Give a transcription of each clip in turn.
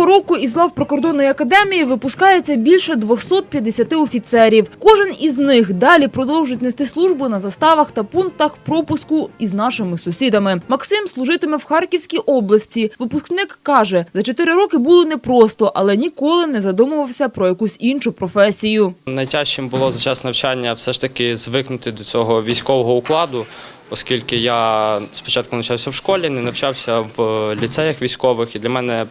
Цього року із лав прикордонної академії випускається більше 250 офіцерів. Кожен із них далі продовжить нести службу на заставах та пунктах пропуску із нашими сусідами. Максим служитиме в Харківській області. Випускник каже, за чотири роки було непросто, але ніколи не задумувався про якусь іншу професію. Найтяжчим було за час навчання все ж таки звикнути до цього військового укладу, оскільки я спочатку навчався в школі, не навчався в ліцеях військових, і для мене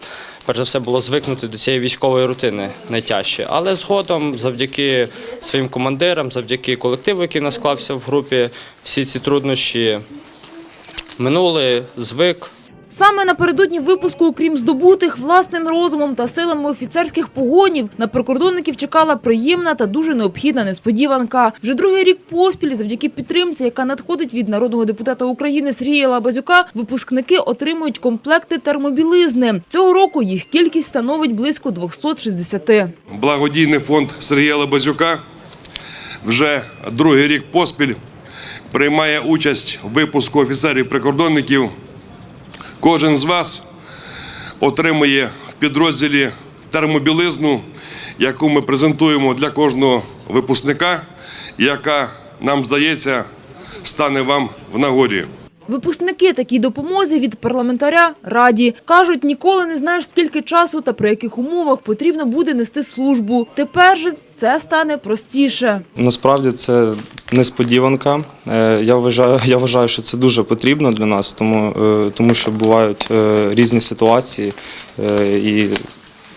перш за все було звикнути до цієї військової рутини найтяжче. Але згодом, завдяки своїм командирам, завдяки колективу, який насклався нас склався в групі, всі ці труднощі минули, звик. Саме напередодні випуску, окрім здобутих власним розумом та силами офіцерських погонів, на прикордонників чекала приємна та дуже необхідна несподіванка. Вже другий рік поспіль, завдяки підтримці, яка надходить від народного депутата України Сергія Лабазюка, випускники отримують комплекти термобілизни. Цього року їх кількість становить близько 260. Благодійний фонд Сергія Лебезюка вже другий рік поспіль приймає участь в випуску офіцерів-прикордонників. Кожен з вас отримує в підрозділі термобілизну, яку ми презентуємо для кожного випускника, яка, нам здається, стане вам в нагоді. Випускники такій допомозі від парламентаря раді кажуть, ніколи не знаєш, скільки часу та при яких умовах потрібно буде нести службу. Тепер же це стане простіше. Насправді це несподіванка. Е, Я вважаю, я вважаю, що це дуже потрібно для нас, тому, е, тому що бувають е, різні ситуації, і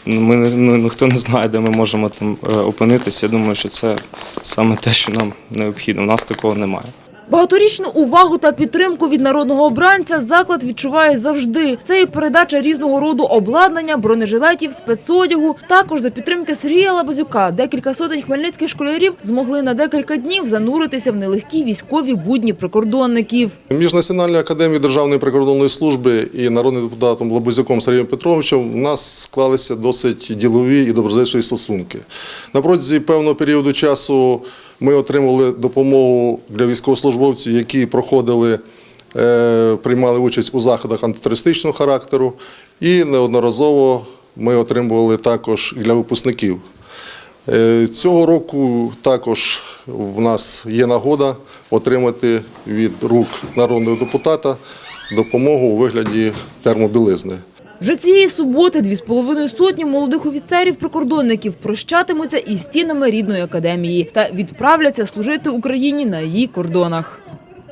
ми ну, ніхто не знає, де ми можемо там опинитися. Я думаю, що це саме те, що нам необхідно. У нас такого немає. Багаторічну увагу та підтримку від народного обранця заклад відчуває завжди. Це і передача різного роду обладнання, бронежилетів, спецодягу. Також за підтримки Сергія Лабазюка декілька сотень хмельницьких школярів змогли на декілька днів зануритися в нелегкі військові будні прикордонників. Між Національною академією Державної прикордонної служби і народним депутатом Лабузяком Сергієм Петровичем у нас склалися досить ділові і доброзичливі стосунки. На протязі певного періоду часу ми отримували допомогу для військовослужбовців, які проходили, е, приймали участь у заходах антитерористичного характеру, і неодноразово ми отримували також для випускників. Е, Цього року також в нас є нагода отримати від рук народного депутата допомогу у вигляді термобілизни. Вже цієї суботи дві з половиною сотні молодих офіцерів-прикордонників прощатимуться із стінами рідної академії та відправляться служити Україні на її кордонах.